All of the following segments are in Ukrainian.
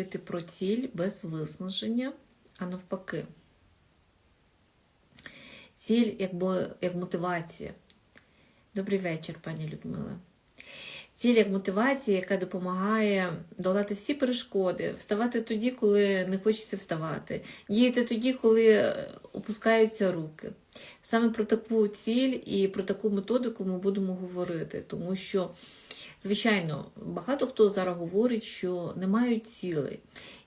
говорити про ціль без виснаження, а навпаки. Ціль як, як мотивація. Добрий вечір, пані Людмила. Ціль як мотивація, яка допомагає долати всі перешкоди, вставати тоді, коли не хочеться вставати, діяти тоді, коли е, опускаються руки. Саме про таку ціль і про таку методику ми будемо говорити, тому що, звичайно, багато хто зараз говорить, що не мають цілей.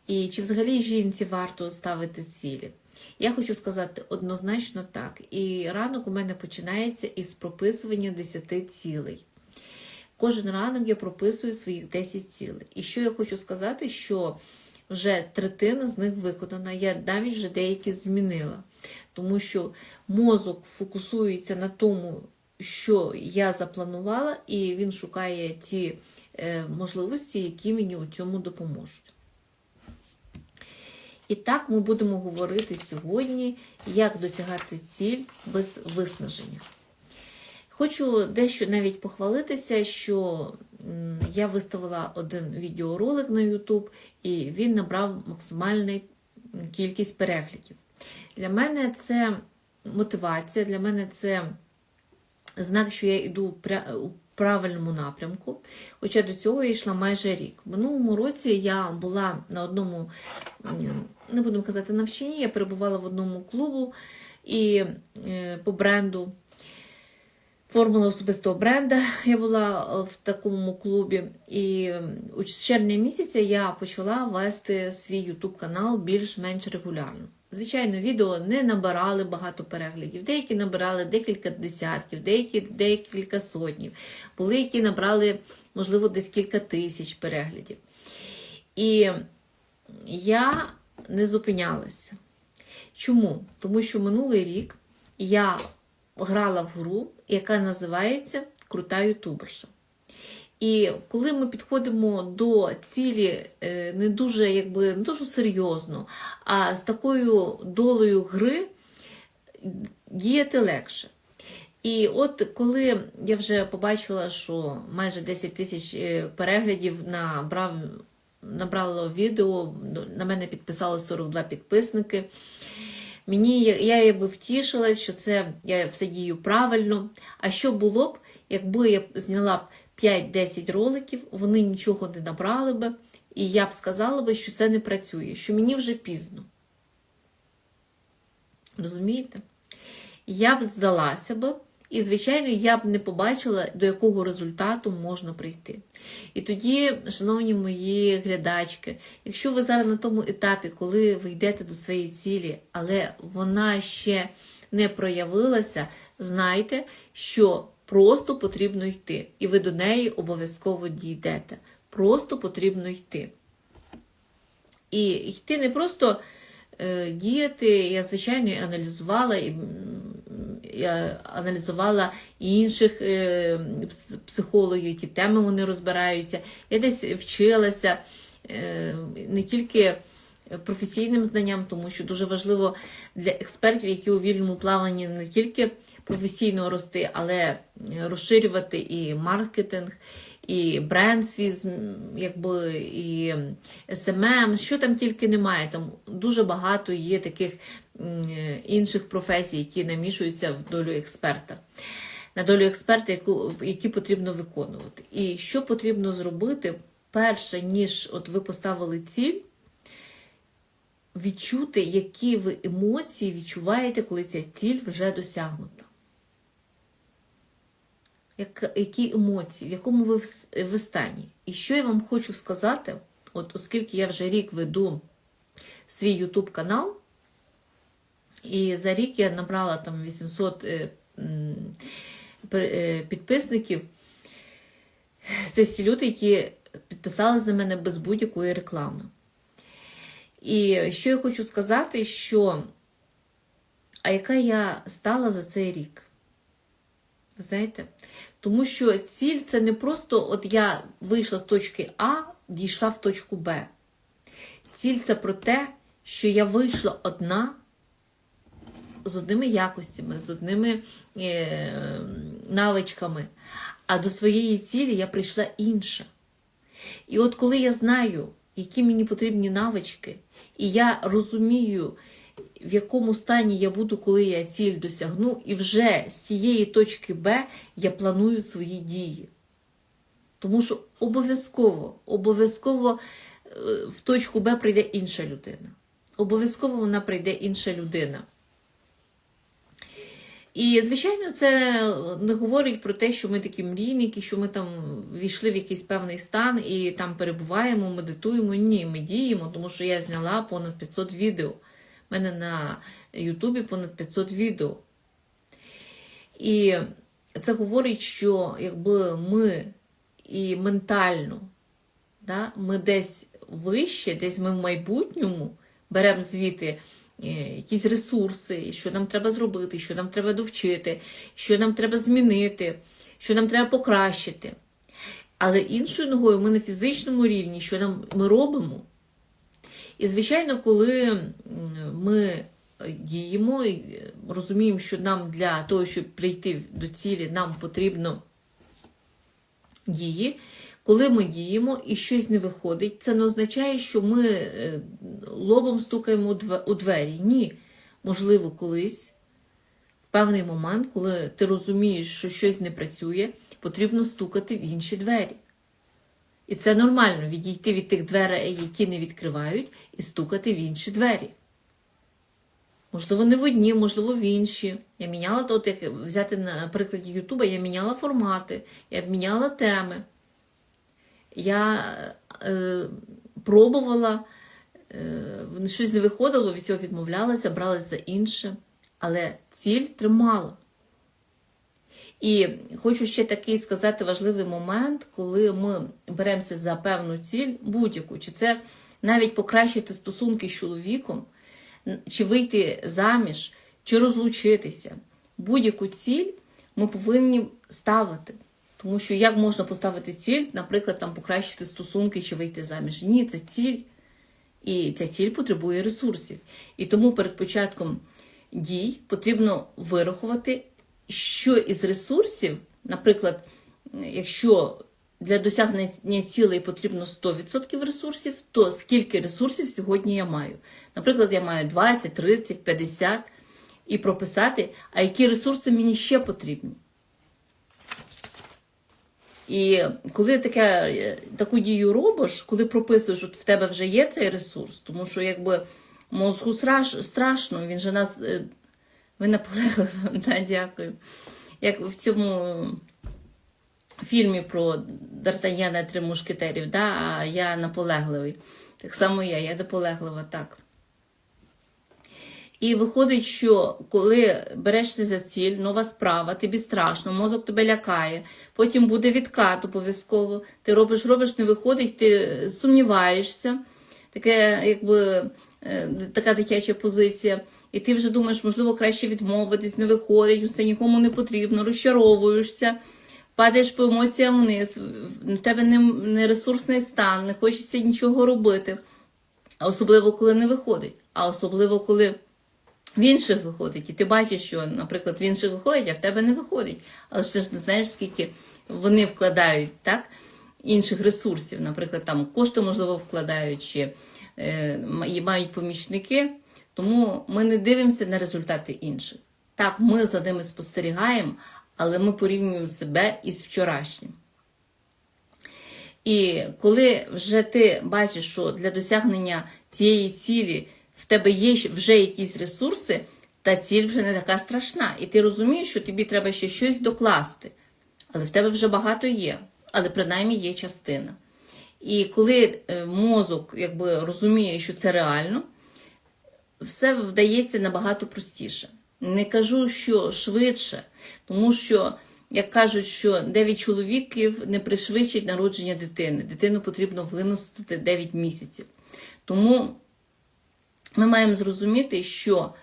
І чи взагалі жінці варто ставити цілі? Я хочу сказати однозначно так. І ранок у мене починається із прописування 10 цілей. Кожен ранок я прописую своїх 10 цілей. І що я хочу сказати, що вже третина з них виконана, я навіть вже деякі змінила. Тому що мозок фокусується на тому, що я запланувала, і він шукає ті е, можливості, які мені у цьому допоможуть. І так ми будемо говорити сьогодні, як досягати ціль без виснаження. Хочу дещо навіть похвалитися, що я виставила один відеоролик на YouTube, і він набрав максимальну кількість переглядів. Для мене це мотивація, для мене це знак, що я йду у правильному напрямку. Хоча до цього я йшла майже рік. В минулому році я була на одному, не будемо казати, навчанні, я перебувала в одному клубу і е, по бренду. Формула особистого бренда. Я була е, в такому клубі. І у червня місяця я почала вести свій YouTube канал більш-менш регулярно. Звичайно, відео не набирали багато переглядів. Деякі набирали декілька десятків, деякі декілька сотнів. Були, які набрали, можливо, десь кілька тисяч переглядів. І я не зупинялася. Чому? Тому що минулий рік я грала в гру, яка називається Крута ютуберша. І коли ми підходимо до цілі е, не дуже, якби, не дуже серйозно, а з такою долею гри діяти легше. І от коли я вже побачила, що майже 10 тисяч е, переглядів набрав, набрало відео, на мене підписало 42 підписники. Мені я я якби втішилась, що це я все дію правильно. А що було б, якби я зняла б 5-10 роликів, вони нічого не набрали би, і я б сказала би, що це не працює, що мені вже пізно. Розумієте? Я б здалася би, і, звичайно, я б не побачила, до якого результату можна прийти. І тоді, шановні мої глядачки, якщо ви зараз на тому етапі, коли ви йдете до своєї цілі, але вона ще не проявилася, знайте, що просто потрібно йти, і ви до неї обов'язково дійдете. Просто потрібно йти. І йти не просто е, діяти, я, звичайно, і аналізувала і. Я аналізувала і інших е, психологів, які теми вони розбираються. Я десь вчилася е, не тільки професійним знанням, тому що дуже важливо для експертів, які у вільному плаванні не тільки професійно рости, але е, розширювати і маркетинг, і бренд свій, якби, і СММ, що там тільки немає. Там дуже багато є таких е, інших професій, які намішуються в долю експерта. На долю експерта, яку, які потрібно виконувати. І що потрібно зробити, перше, ніж от ви поставили ціль, відчути, які ви емоції відчуваєте, коли ця ціль вже досягнута. Як, які емоції, в якому ви в, ви стані. І що я вам хочу сказати, от оскільки я вже рік веду свій YouTube канал, і за рік я набрала там 800 е, е, підписників. Це всі люди, які підписалися на мене без будь-якої реклами. І що я хочу сказати, що а яка я стала за цей рік? Ви знаєте? Тому що ціль це не просто от я вийшла з точки А, дійшла в точку Б. Ціль це про те, що я вийшла одна з одними якостями, з одними е, навичками, а до своєї цілі я прийшла інша. І от коли я знаю, які мені потрібні навички, і я розумію, в якому стані я буду, коли я ціль досягну, і вже з цієї точки Б я планую свої дії. Тому що обов'язково, обов'язково е, в точку Б прийде інша людина. Обов'язково вона прийде інша людина. І, звичайно, це не говорить про те, що ми такі мрійники, що ми там війшли в якийсь певний стан і там перебуваємо, медитуємо. Ні, ми діємо, тому що я зняла понад 500 відео. У мене на Ютубі понад 500 відео. І це говорить, що якби ми і ментально, да, ми десь вище, десь ми в майбутньому беремо звідти якісь ресурси, що нам треба зробити, що нам треба довчити, що нам треба змінити, що нам треба покращити. Але іншою ногою ми на фізичному рівні, що нам ми робимо. І, звичайно, коли ми діємо і розуміємо, що нам для того, щоб прийти до цілі, нам потрібно дії. Коли ми діємо і щось не виходить, це не означає, що ми е, лобом стукаємо у двері. Ні. Можливо, колись, в певний момент, коли ти розумієш, що щось не працює, потрібно стукати в інші двері. І це нормально відійти від тих дверей, які не відкривають, і стукати в інші двері. Можливо, не в одні, можливо, в інші. Я міняла, от як взяти на прикладі Ютуба, я міняла формати, я міняла теми. Я е, пробувала, е, щось не виходило, від цього відмовлялася, бралася за інше, але ціль тримала. І хочу ще такий сказати важливий момент, коли ми беремося за певну ціль, будь-яку, чи це навіть покращити стосунки з чоловіком, чи вийти заміж, чи розлучитися. Будь-яку ціль ми повинні ставити. Тому що як можна поставити ціль, наприклад, там покращити стосунки чи вийти заміж? Ні, це ціль. І ця ціль потребує ресурсів. І тому перед початком дій потрібно вирахувати, що із ресурсів, наприклад, якщо для досягнення цілей потрібно 100% ресурсів, то скільки ресурсів сьогодні я маю? Наприклад, я маю 20, 30, 50 і прописати, а які ресурси мені ще потрібні. І коли таке, таку дію робиш, коли прописуєш, от в тебе вже є цей ресурс, тому що якби мозку страш, страшно, він же нас. е, Ви наполегливо, да, дякую. Як в цьому фільмі про Д'Артаньяна і три мушкетерів, да, а я наполегливий. Так само я, я наполеглива, так. І виходить, що коли берешся за ціль, нова справа, тобі страшно, мозок тебе лякає, потім буде відкат обов'язково. Ти робиш, робиш, не виходить, ти сумніваєшся, таке, якби, е, така дитяча позиція. І ти вже думаєш, можливо, краще відмовитись, не виходить, це нікому не потрібно, розчаровуєшся, падаєш по емоціям вниз, в тебе не, ресурсний стан, не хочеться нічого робити. Особливо, коли не виходить. А особливо, коли в інших виходить, і ти бачиш, що, наприклад, в інших виходить, а в тебе не виходить. Але ж ти ж не знаєш, скільки вони вкладають так, інших ресурсів. Наприклад, там кошти, можливо, вкладають чи е, мають помічники. Тому ми не дивимося на результати інших. Так, ми за ними спостерігаємо, але ми порівнюємо себе із вчорашнім. І коли вже ти бачиш, що для досягнення цієї цілі в тебе є вже якісь ресурси, та ціль вже не така страшна. І ти розумієш, що тобі треба ще щось докласти. Але в тебе вже багато є, але принаймні є частина. І коли е, мозок якби, розуміє, що це реально, все вдається набагато простіше. Не кажу, що швидше, тому що, як кажуть, що 9 чоловіків не пришвидшить народження дитини. Дитину потрібно виносити 9 місяців. Тому ми маємо зрозуміти, що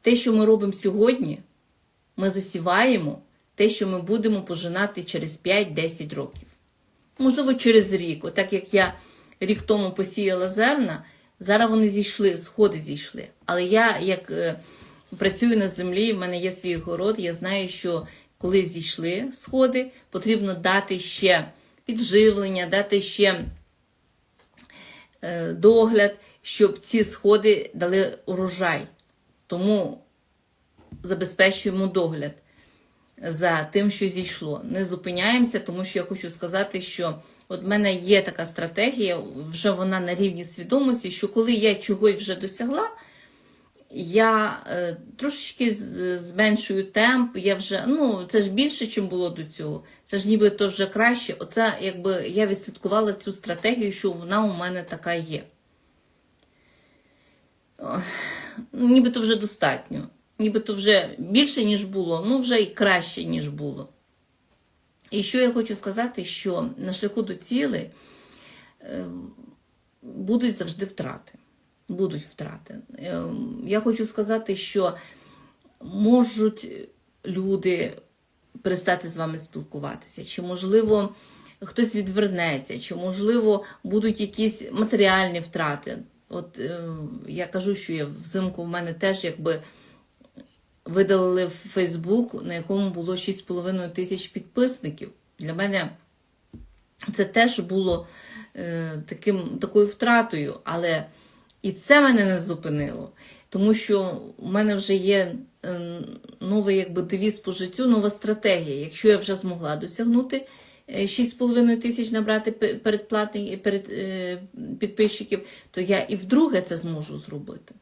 те, що ми робимо сьогодні, ми засіваємо те, що ми будемо пожинати через 5-10 років. Можливо, через рік. Отак як я рік тому посіяла зерна, зараз вони зійшли, сходи зійшли. Але я, як е, працюю на землі, в мене є свій город, я знаю, що коли зійшли сходи, потрібно дати ще підживлення, дати ще е, догляд, щоб ці сходи дали урожай. Тому забезпечуємо догляд за тим, що зійшло. Не зупиняємося, тому що я хочу сказати, що от в мене є така стратегія, вже вона на рівні свідомості, що коли я чогось вже досягла, я е, трошечки зменшую темп, я вже, ну, це ж більше, чим було до цього. Це ж нібито вже краще. Оце якби я відслідкувала цю стратегію, що вона у мене така є. Нібито вже достатньо. Нібито вже більше, ніж було, ну вже і краще, ніж було. І що я хочу сказати, що на шляху до цілей е, будуть завжди втрати. Будуть втрати. Е, Я хочу сказати, що можуть люди перестати з вами спілкуватися, чи, можливо, хтось відвернеться, чи, можливо, будуть якісь матеріальні втрати. От е, я кажу, що я взимку в мене теж якби видалили Фейсбук, на якому було 6,5 тисяч підписників. Для мене це теж було е, таким, такою втратою, але і це мене не зупинило, тому що у мене вже є е, новий якби, девіз по життю, нова стратегія. Якщо я вже змогла досягнути 6,5 тисяч набрати пе- передплатних перед, е, підписчиків, то я і вдруге це зможу зробити.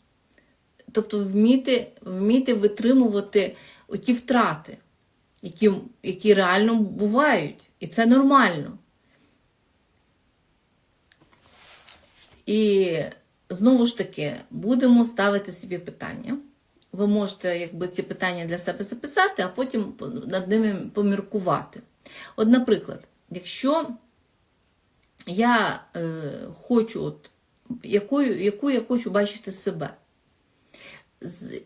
Тобто вміти, вміти витримувати оті втрати, які, які реально бувають. І це нормально. І знову ж таки, будемо ставити собі питання. Ви можете якби, ці питання для себе записати, а потім над ними поміркувати. От, наприклад, якщо я е, хочу, от, якою, яку я хочу бачити себе, з,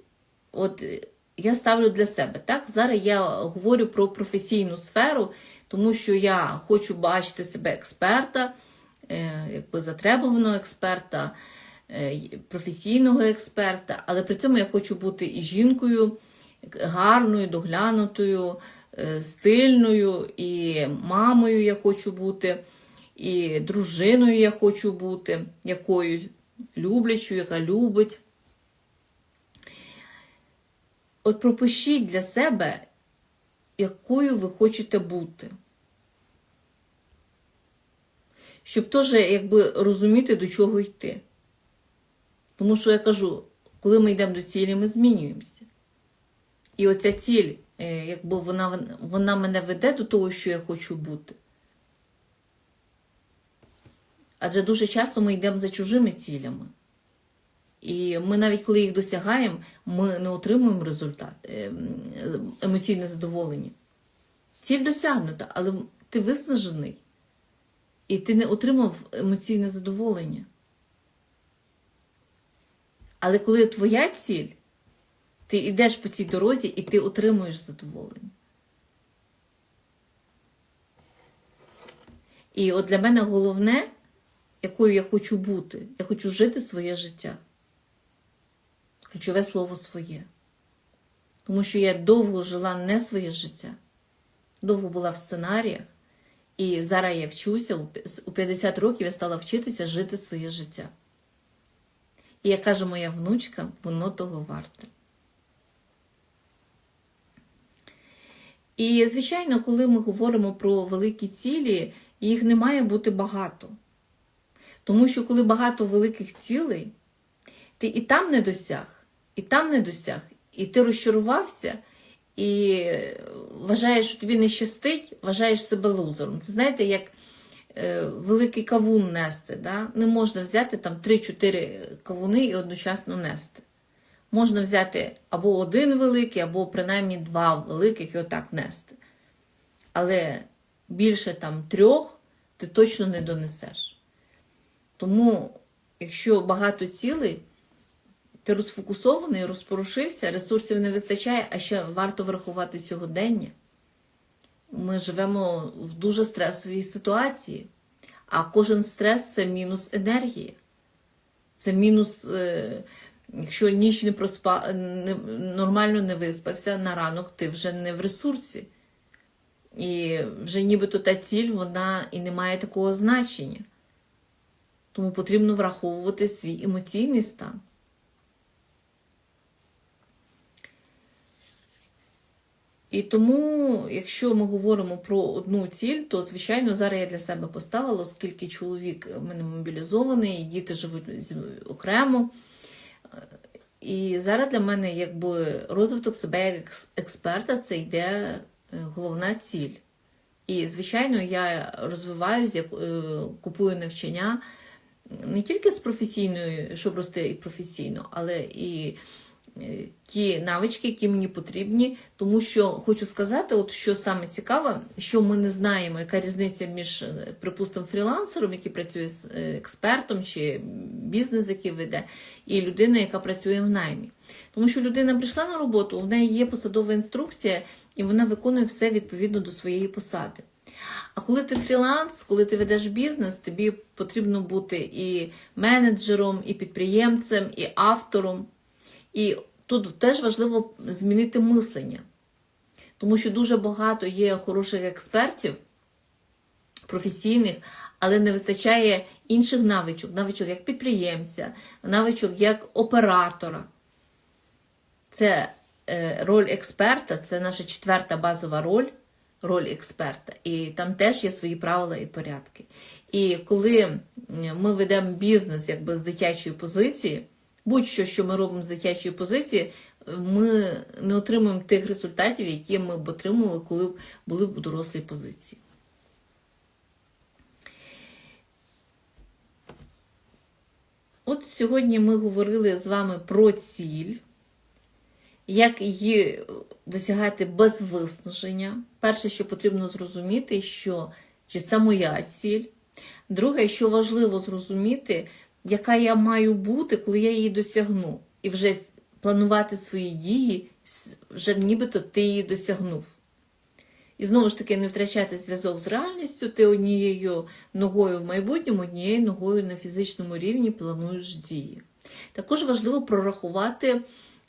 от я ставлю для себе. Так? Зараз я говорю про професійну сферу, тому що я хочу бачити себе експерта, е, якби затребуваного експерта, е, професійного експерта, але при цьому я хочу бути і жінкою гарною, доглянутою, стильною, і мамою я хочу бути, і дружиною я хочу бути, якою люблячою, яка любить. От пропишіть для себе, якою ви хочете бути. Щоб теж якби розуміти, до чого йти. Тому що я кажу, коли ми йдемо до цілі, ми змінюємося. І оця ціль, е, якби вона, вона мене веде до того, що я хочу бути. Адже дуже часто ми йдемо за чужими цілями. І ми навіть коли їх досягаємо, ми не отримуємо результат, е, емоційне задоволення. Ціль досягнута, але ти виснажений, і ти не отримав емоційне задоволення. Але коли твоя ціль, ти йдеш по цій дорозі і ти отримуєш задоволення. І от для мене головне, якою я хочу бути, я хочу жити своє життя. Ключове слово своє. Тому що я довго жила не своє життя, довго була в сценаріях, і зараз я вчуся, у 50 років я стала вчитися жити своє життя. І як каже моя внучка, воно того варте. І, звичайно, коли ми говоримо про великі цілі, їх не має бути багато. Тому що коли багато великих цілей, ти і там не досяг, і там не досяг, і ти розчарувався, і вважаєш, що тобі не щастить, вважаєш себе лузером. Це знаєте, як е, великий кавун нести. Да? Не можна взяти там 3-4 кавуни і одночасно нести. Можна взяти або один великий, або принаймні два великих і отак нести. Але більше там трьох ти точно не донесеш. Тому, якщо багато цілей, ти розфокусований, розпорушився, ресурсів не вистачає, а ще варто врахувати сьогодення. Ми живемо в дуже стресовій ситуації, а кожен стрес це мінус енергії. Це мінус, е, якщо ніч не проспа, не, нормально не виспався, на ранок ти вже не в ресурсі. І вже нібито та ціль, вона і не має такого значення. Тому потрібно враховувати свій емоційний стан. І тому, якщо ми говоримо про одну ціль, то звичайно зараз я для себе поставила, оскільки чоловік в мене мобілізований, діти живуть окремо. І зараз для мене якби розвиток себе як експерта це йде е, головна ціль. І, звичайно, я розвиваюся, е, купую навчання не тільки з професійною, щоб рости і професійно, але і ті навички, які мені потрібні. Тому що хочу сказати, от що саме цікаве, що ми не знаємо, яка різниця між, е, припустимо, фрілансером, який працює з е, експертом, чи бізнес, який веде, і людиною, яка працює в наймі. Тому що людина прийшла на роботу, в неї є посадова інструкція, і вона виконує все відповідно до своєї посади. А коли ти фріланс, коли ти ведеш бізнес, тобі потрібно бути і менеджером, і підприємцем, і автором. І тут теж важливо змінити мислення. Тому що дуже багато є хороших експертів, професійних, але не вистачає інших навичок, навичок як підприємця, навичок як оператора. Це е, роль експерта, це наша четверта базова роль, роль експерта. І там теж є свої правила і порядки. І коли ми ведемо бізнес якби з дитячої позиції, будь-що, що ми робимо з дитячої позиції, ми не отримуємо тих результатів, які ми б отримували, коли б були б дорослій позиції. От сьогодні ми говорили з вами про ціль, як її досягати без виснаження. Перше, що потрібно зрозуміти, що чи це моя ціль. Друге, що важливо зрозуміти, яка я маю бути, коли я її досягну. І вже планувати свої дії, вже нібито ти її досягнув. І знову ж таки не втрачати зв'язок з реальністю, ти однією ногою в майбутньому, однією ногою на фізичному рівні плануєш дії. Також важливо прорахувати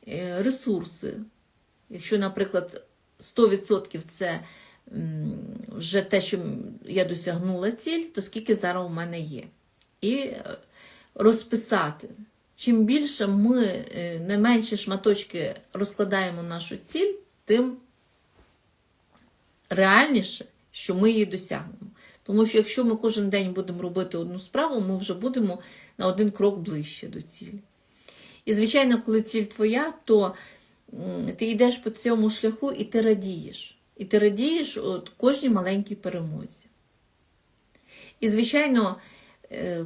е, ресурси. Якщо, наприклад, 100% це вже те, що я досягнула ціль, то скільки зараз у мене є. І е, розписати. Чим більше ми е, на менші шматочки розкладаємо нашу ціль, тим реальніше, що ми її досягнемо. Тому що якщо ми кожен день будемо робити одну справу, ми вже будемо на один крок ближче до цілі. І, звичайно, коли ціль твоя, то ти йдеш по цьому шляху і ти радієш. І ти радієш от кожній маленькій перемозі. І, звичайно,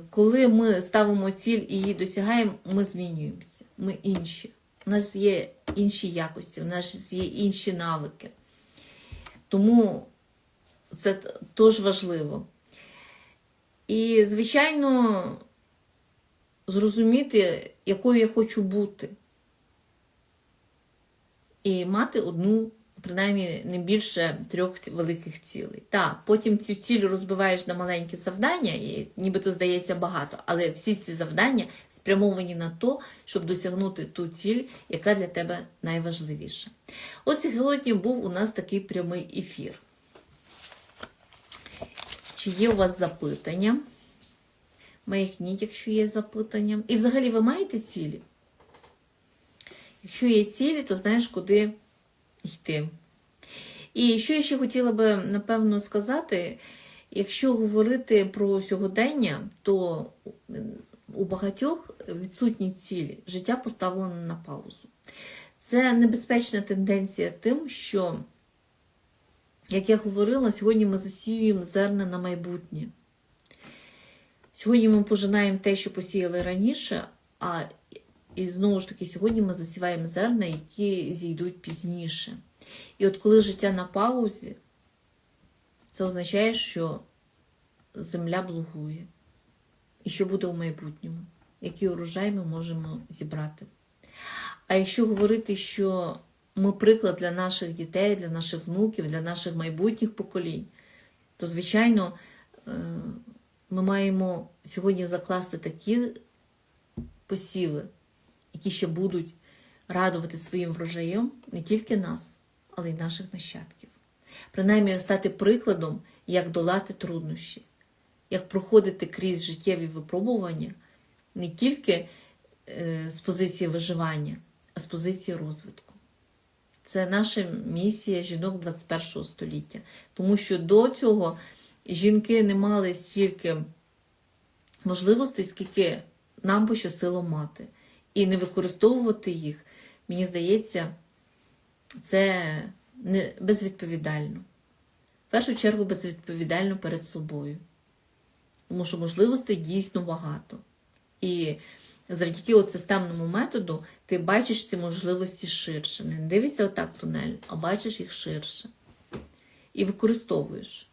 коли ми ставимо ціль і її досягаємо, ми змінюємося. Ми інші. У нас є інші якості, у нас є інші навики. Тому це теж важливо. І, звичайно, зрозуміти, якою я хочу бути. І мати одну, принаймні, не більше трьох великих цілей. Так, потім цю ціль розбиваєш на маленькі завдання, і нібито здається багато, але всі ці завдання спрямовані на то, щоб досягнути ту ціль, яка для тебе найважливіша. От сьогодні був у нас такий прямий ефір. Чи є у вас запитання? Маякніть, якщо є запитання. І взагалі ви маєте цілі? Якщо є цілі, то знаєш, куди йти. І що я ще хотіла би, напевно, сказати, якщо говорити про сьогодення, то у багатьох відсутні цілі, життя поставлено на паузу. Це небезпечна тенденція тим, що, як я говорила, сьогодні ми засіюємо зерна на майбутнє. Сьогодні ми пожинаємо те, що посіяли раніше, а і знову ж таки, сьогодні ми засіваємо зерна, які зійдуть пізніше. І от коли життя на паузі, це означає, що земля блугує. І що буде у майбутньому, який урожай ми можемо зібрати. А якщо говорити, що ми приклад для наших дітей, для наших внуків, для наших майбутніх поколінь, то, звичайно, е, ми маємо сьогодні закласти такі посіви, які ще будуть радувати своїм врожаєм не тільки нас, але й наших нащадків. Принаймні стати прикладом, як долати труднощі. як проходити крізь життєві випробування не тільки е, з позиції виживання, а з позиції розвитку. Це наша місія жінок 21 століття. Тому що до цього жінки не мали стільки можливостей, скільки нам пощастило мати. І не використовувати їх, мені здається, це не безвідповідально. В першу чергу безвідповідально перед собою. Тому що можливостей дійсно багато. І завдяки системному методу ти бачиш ці можливості ширше. Не дивишся отак тунель, а бачиш їх ширше. І використовуєш.